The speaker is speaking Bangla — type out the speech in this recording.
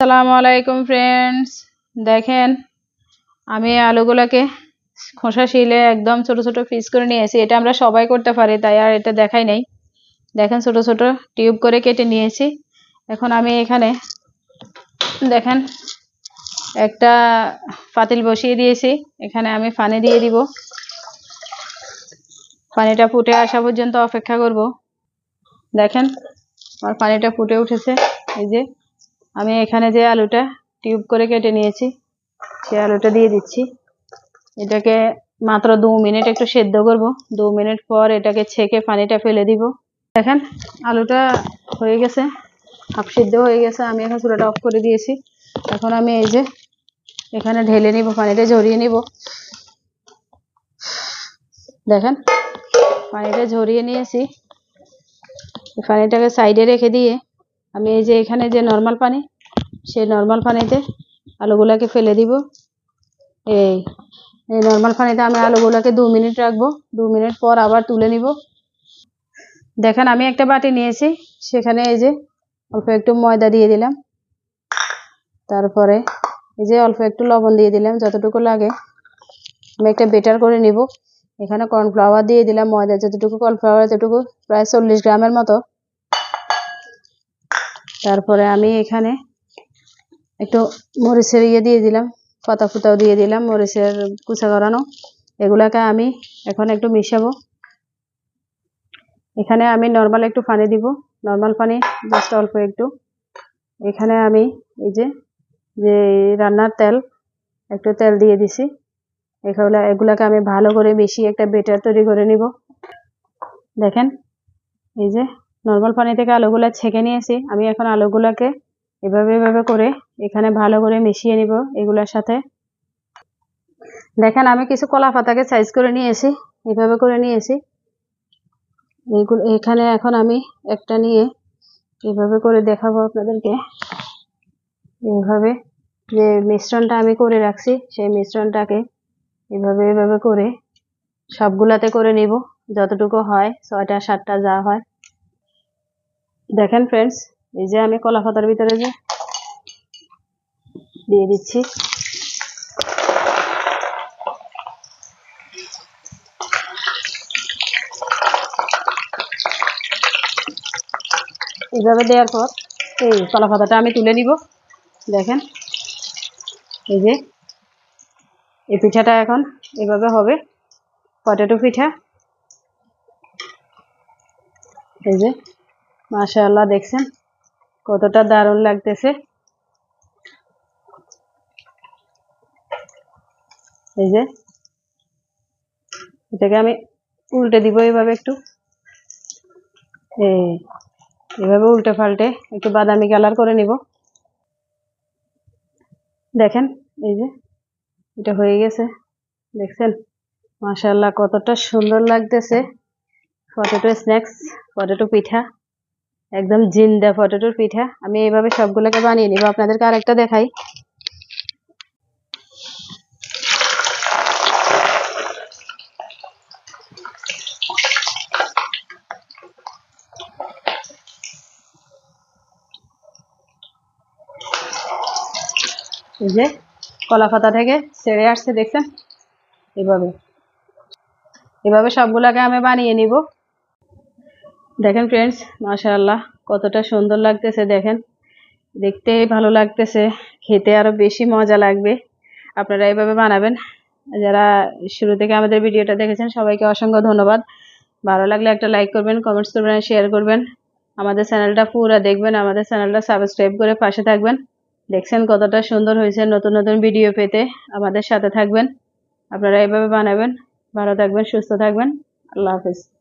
আসসালামু আলাইকুম ফ্রেন্ডস দেখেন, আমি আলুগুলোকে খোসা শিলে একদম ছোট ছোট পিস করে নিয়েছি। এটা আমরা সবাই করতে পারি, তাই আর এটা দেখাই নাই। দেখেন, ছোট ছোট টিউব করে কেটে নিয়েছি। এখন আমি এখানে, দেখেন, একটা পাতিল বসিয়ে দিয়েছি। এখানে আমি পানি দিয়ে দিব। পানিটা ফুটে আসা পর্যন্ত অপেক্ষা করব। দেখেন, আমার পানিটা ফুটে উঠেছে। এই যে আমি এখানে যে আলুটা টিউব করে কেটে নিয়েছি, সে আলুটা দিয়ে দিচ্ছি। এটাকে মাত্র দু মিনিট একটু সেদ্ধ করব। দু মিনিট পর এটাকে ছেঁকে পানিটা ফেলে দিব। দেখেন, আলুটা হয়ে গেছে হাফ সিদ্ধ হয়ে গেছে। আমি এখন চুলাটা অফ করে দিয়েছি। এখন আমি এই যে এখানে ঢেলে নিব পানিটা ঝরিয়ে নিব। দেখেন, পানিটা ঝরিয়ে নিয়েছি। পানিটাকে সাইডে রেখে দিয়ে আমি এই যে এখানে যে নর্মাল পানি, সেই নর্মাল পানিতে আলুগুলাকে ফেলে দিব। এই এই নর্মাল পানিতে আমি আলুগুলাকে দু মিনিট রাখব। দু মিনিট পর আবার তুলে নিব। দেখেন, আমি একটা বাটি নিয়েছি। সেখানে এই যে অল্প একটু ময়দা দিয়ে দিলাম। তারপরে এই যে অল্প একটু লবণ দিয়ে দিলাম, যতটুকু লাগে। আমি একটা বেটার করে নিব। এখানে কর্নফ্লাওয়ার দিয়ে দিলাম ময়দা, যতটুকু কর্নফ্লাওয়ার যতটুকু প্রায় চল্লিশ গ্রামের মতো। তারপরে আমি এখানে একটু মরিচের ইয়ে দিয়ে দিলাম, পাতা ফুতাও দিয়ে দিলাম, মরিচের কুচা করানো এগুলাকে আমি এখন একটু মিশাবো। এখানে আমি নর্মাল একটু পানি দিব। নর্মাল পানি জাস্ট অল্প একটু। এখানে আমি এই যে যে রান্নার তেল, একটু তেল দিয়ে দিছি। এগুলো, এগুলাকে আমি ভালো করে মিশিয়ে একটা বেটার তৈরি করে নিব। দেখেন, এই যে নর্মাল পানি থেকে আলুগুলো ছেঁকে নিয়েছি। আমি এখন আলুগুলাকে এভাবে এভাবে করে এখানে ভালো করে মিশিয়ে নিব এগুলোর সাথে। দেখেন, আমি কিছু কলা পাতাকে সাইজ করে নিয়েছি, এভাবে করে নিয়েছি। এইগুলো এখানে এখন আমি একটা নিয়ে এভাবে করে দেখাবো আপনাদেরকে। এইভাবে যে মিশ্রণটা আমি করে রাখছি, সেই মিশ্রণটাকে এভাবে এভাবে করে সবগুলাতে করে নিব, যতটুকু হয়, ছয়টা, সাতটা যা হয়। দেখেন ফ্রেন্ডস এই যে আমি কলা পাতার ভিতরে যে দিয়ে দিচ্ছি। এইভাবে দেওয়ার পর এই কলা পাতাটা আমি তুলে নিব। দেখেন, এই যে এই পিঠাটা এখন এভাবে হবে। পটেটো পিঠা, এই যে মাশাআল্লাহ, দেখছেন? কতটা দারুণ লাগতেছে। এই যে, এটাকে আমি উল্টে দিব এইভাবে একটু। এই, এভাবে উল্টে পাল্টে একটু বাদামি কালার করে নিব। দেখেন, এই যে, এটা হয়ে গেছে। দেখছেন? মাশাআল্লাহ, কতটা সুন্দর লাগতেছে। Potato snacks potato pitha. একদম জিন্দা পটেটোর পিঠা। আমি এইভাবে সবগুলোকে বানিয়ে নিব, আপনাদেরকে আরেকটা দেখাই। যে কলা পাতা থেকে ছেড়ে আসছে, দেখছেন? এভাবে। এভাবে সবগুলোকে আমি বানিয়ে নিব। দেখেন ফ্রেন্ডস মাশাআল্লাহ, কতটা সুন্দর লাগতেছে, দেখেন। দেখতে ভালো লাগতেছে, খেতে আরও বেশি মজা লাগবে। আপনারা এইভাবে বানাবেন। যারা শুরু থেকে আমাদের ভিডিওটা দেখেছেন, সবাইকে অসংখ্য ধন্যবাদ। ভালো লাগলে একটা লাইক করবেন কমেন্টস করবেন শেয়ার করবেন। আমাদের চ্যানেলটা পুরো দেখবেন, আমাদের চ্যানেলটা সাবস্ক্রাইব করে পাশে থাকবেন। দেখছেন কতটা সুন্দর হয়েছে নতুন নতুন ভিডিও পেতে। আমাদের সাথে থাকবেন। আপনারা এইভাবে বানাবেন। ভালো থাকবেন, সুস্থ থাকবেন। আল্লাহ হাফিজ।